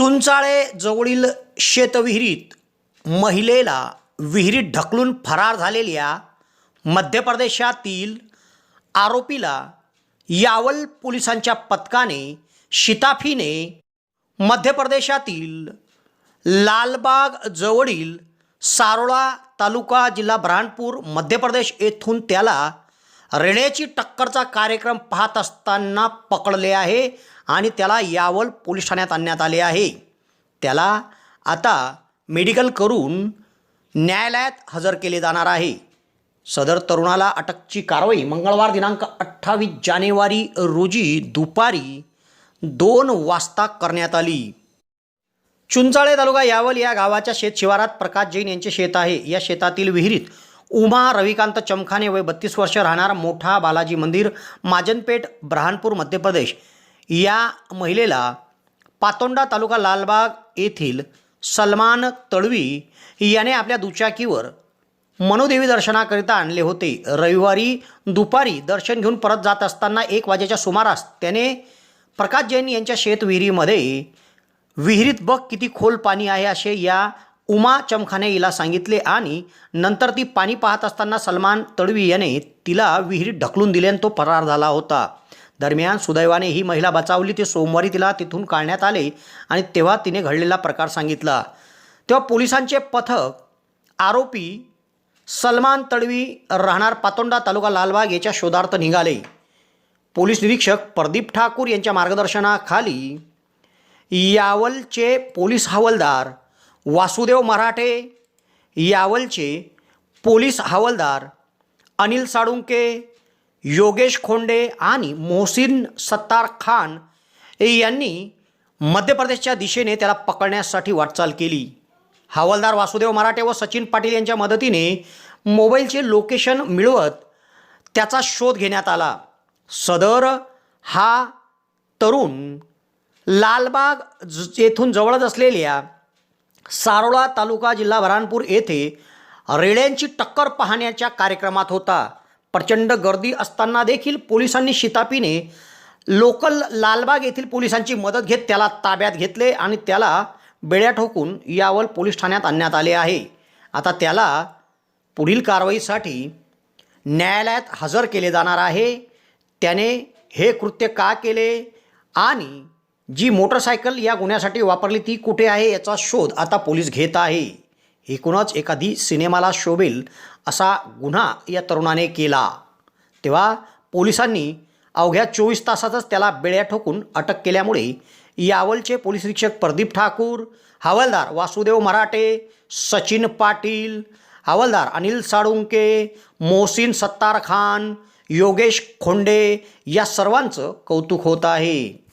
चुंचाळे जवळील शेतविहिरीत महिलेला विहिरीत ढकलून फरार झालेल्या मध्य प्रदेशातील आरोपीला यावल पोलिसांच्या पथकाने शिताफीने मध्य प्रदेशातील लालबाग जवळील सारोळा तालुका जिल्हा बुरहानपूर मध्य प्रदेश येथून त्याला रेणेची टक्करचा कार्यक्रम पाहत असताना पकडले आहे आणि त्याला यावल पोलीस ठाण्यात आणण्यात आले आहे. त्याला आता मेडिकल करून न्यायालयात हजर केले जाणार आहे. सदर तरुणाला अटकची कारवाई मंगळवार दिनांक अठ्ठावीस जानेवारी रोजी दुपारी दोन वाजता करण्यात आली. चुंचाळे तालुका यावल या गावाच्या शेत शिवारात प्रकाश जैन यांचे शेत आहे. या शेतातील विहिरीत उमा रविकांत चमखाने वय बत्तीस वर्ष राहणार मोठा बालाजी मंदिर माजनपेठ ब्रहानपूर मध्य प्रदेश. या महिलेला पातोंडा तालुका लालबाग येथील सलमान तळवी याने आपल्या दुचाकीवर मनोदेवी दर्शनाकरिता आणले होते. रविवारी दुपारी दर्शन घेऊन परत जात असताना एक वाजेच्या सुमारास त्याने प्रकाश जैन यांच्या शेतविहिरीमध्ये विहिरीत बघ किती खोल पाणी आहे असे या उमा चमखाने हिला सांगितले आणि नंतर ती पाणी पाहत असताना सलमान तडवी याने तिला विहिरीत ढकलून दिल्याने आणि तो फरार झाला होता. दरम्यान सुदैवाने ही महिला बचावली ते सोमवारी तिला तिथून काढण्यात आले आणि तेव्हा तिने घडलेला प्रकार सांगितला. तेव्हा पोलिसांचे पथक आरोपी सलमान तडवी राहणार पातोंडा तालुका लालबाग याच्या शोधार्थ निघाले. पोलीस निरीक्षक प्रदीप ठाकूर यांच्या मार्गदर्शनाखाली यावलचे पोलीस हवालदार वासुदेव मराठे यावलचे पोलीस हवालदार अनिल साळुंके योगेश खोंडे आणि मोहसिन सत्तार खान यांनी मध्य प्रदेशच्या दिशेने त्याला पकडण्यासाठी वाटचाल केली. हवालदार वासुदेव मराठे व सचिन पाटील यांच्या मदतीने मोबाईलचे लोकेशन मिळवत त्याचा शोध घेण्यात आला. सदर हा तरुण लालबाग ज- येथून जवळच असलेल्या सारोळा तालुका जिल्हा बऱ्हाणपूर येथे रेड्यांची टक्कर पाहण्याच्या कार्यक्रमात होता. प्रचंड गर्दी असताना देखील पोलिसांनी शितापीने लोकल लालबाग येथील पोलिसांची मदत घेत त्याला ताब्यात घेतले आणि त्याला बेड्या ठोकून यावल पोलीस ठाण्यात आणण्यात आले आहे. आता त्याला पुढील कारवाईसाठी न्यायालयात हजर केले जाणार आहे. त्याने हे कृत्य का केले आणि जी मोटरसायकल या गुन्ह्यासाठी वापरली ती कुठे आहे याचा शोध आता पोलीस घेत आहे. एकूणच एखादी सिनेमाला शोभेल असा गुन्हा या तरुणाने केला. तेव्हा पोलिसांनी अवघ्या चोवीस तासातच त्याला बेड्या ठोकून अटक केल्यामुळे यावलचे पोलीस निरीक्षक प्रदीप ठाकूर हवालदार वासुदेव मराठे सचिन पाटील हवालदार अनिल साळुंके मोहसिन सत्तार खान योगेश खोंडे या सर्वांचं कौतुक होत आहे.